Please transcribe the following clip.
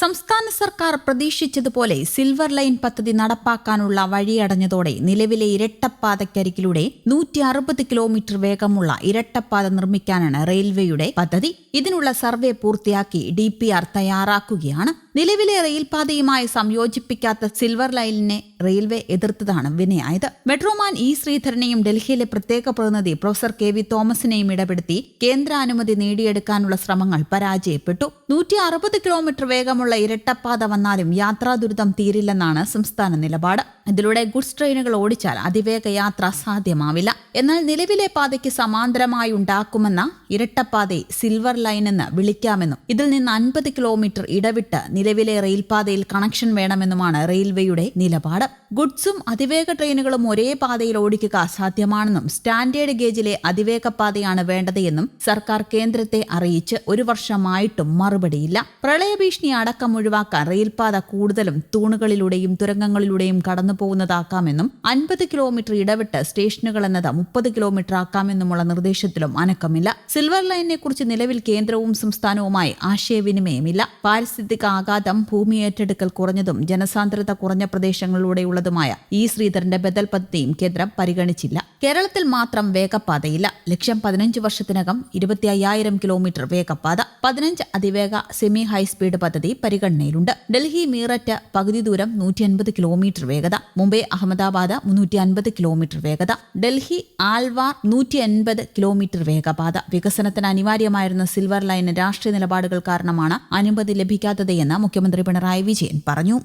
സംസ്ഥാന സർക്കാർ പ്രതീക്ഷിച്ചതുപോലെ സിൽവർ ലൈൻ പദ്ധതി നടപ്പാക്കാനുള്ള വഴിയടഞ്ഞതോടെ നിലവിലെ ഇരട്ടപ്പാതയ്ക്കരികിലൂടെ നൂറ്റി അറുപത് കിലോമീറ്റർ വേഗമുള്ള ഇരട്ടപ്പാത നിർമ്മിക്കാനാണ് റെയിൽവേയുടെ പദ്ധതി. ഇതിനുള്ള സർവേ പൂർത്തിയാക്കി ഡി തയ്യാറാക്കുകയാണ്. നിലവിലെ റെയിൽപാതയുമായി സംയോജിപ്പിക്കാത്ത സിൽവർ ലൈനിനെ റെയിൽവേ എതിർത്തതാണ് വിനയായത്. മെട്രോമാൻ ഇ ശ്രീധരനെയും ഡൽഹിയിലെ പ്രത്യേക പ്രതിനിധി പ്രൊഫസർ കെ വി തോമസിനെയും ഇടപെടുത്തി കേന്ദ്രാനുമതി നേടിയെടുക്കാനുള്ള ശ്രമങ്ങൾ പരാജയപ്പെട്ടു. നൂറ്റി അറുപത് കിലോമീറ്റർ വേഗമുള്ള ഇരട്ടപ്പാത വന്നാലും യാത്രാ ദുരിതം തീരില്ലെന്നാണ് സംസ്ഥാന നിലപാട്. ഇതിലൂടെ ഗുഡ്സ് ട്രെയിനുകൾ ഓടിച്ചാൽ അതിവേഗ യാത്ര സാധ്യമാവില്ല. എന്നാൽ നിലവിലെ പാതയ്ക്ക് സമാന്തരമായി ഉണ്ടാക്കുമെന്ന ഇരട്ടപ്പാതയെ സിൽവർ ലൈൻ എന്ന് വിളിക്കാമെന്നും ഇതിൽ നിന്ന് അൻപത് കിലോമീറ്റർ ഇടവിട്ട് നിലവിലെ റെയിൽപാതയിൽ കണക്ഷൻ വേണമെന്നുമാണ് റെയിൽവേയുടെ നിലപാട്. ഗുഡ്സും അതിവേഗ ട്രെയിനുകളും ഒരേ പാതയിൽ ഓടിക്കുക അസാധ്യമാണെന്നും സ്റ്റാൻഡേർഡ് ഗേജിലെ അതിവേഗ പാതയാണ് വേണ്ടത് എന്നും സർക്കാർ കേന്ദ്രത്തെ അറിയിച്ച് ഒരു വർഷമായിട്ടും മറുപടിയില്ല. പ്രളയഭീഷണി അടക്കം ഒഴിവാക്കാൻ റെയിൽപാത കൂടുതലും തൂണുകളിലൂടെയും തുരങ്കങ്ങളിലൂടെയും കടന്നു പോകുന്നതാക്കാമെന്നും അൻപത് കിലോമീറ്റർ ഇടവിട്ട് സ്റ്റേഷനുകൾ എന്നത് മുപ്പത് കിലോമീറ്റർ ആക്കാമെന്നുമുള്ള നിർദ്ദേശത്തിലും അനക്കമില്ല. സിൽവർ ലൈനിനെ കുറിച്ച് നിലവിൽ കേന്ദ്രവും സംസ്ഥാനവുമായി ആശയവിനിമയമില്ല. പാരിസ്ഥിതിക ആഘാതം ഭൂമി ഏറ്റെടുക്കൽ കുറഞ്ഞതും ജനസാന്ദ്രത കുറഞ്ഞ പ്രദേശങ്ങളിലൂടെയുള്ളതുമായ ഇ ശ്രീധരന്റെ ബദൽ പദ്ധതിയും കേന്ദ്രം പരിഗണിച്ചില്ല. കേരളത്തിൽ മാത്രം വേഗപ്പാതയില്ല. ലക്ഷ്യം പതിനഞ്ച് വർഷത്തിനകം ഇരുപത്തി അയ്യായിരം കിലോമീറ്റർ വേഗപ്പാത പതിനഞ്ച് അതിവേഗ സെമി ഹൈസ്പീഡ് പദ്ധതി പരിഗണനയിലുണ്ട്. ഡൽഹി മീററ്റ് പകുതി ദൂരം നൂറ്റി അൻപത് കിലോമീറ്റർ വേഗത മുംബൈ അഹമ്മദാബാദ് മുന്നൂറ്റി അൻപത് കിലോമീറ്റർ വേഗത ഡൽഹി ആൽവാർ നൂറ്റി അൻപത് കിലോമീറ്റർ വേഗപാത. വികസനത്തിന് അനിവാര്യമായിരുന്ന സിൽവർ ലൈന് രാഷ്ട്രീയ നിലപാടുകൾ കാരണമാണ് അനുമതി ലഭിക്കാത്തതെന്ന് മുഖ്യമന്ത്രി പിണറായി വിജയൻ പറഞ്ഞു.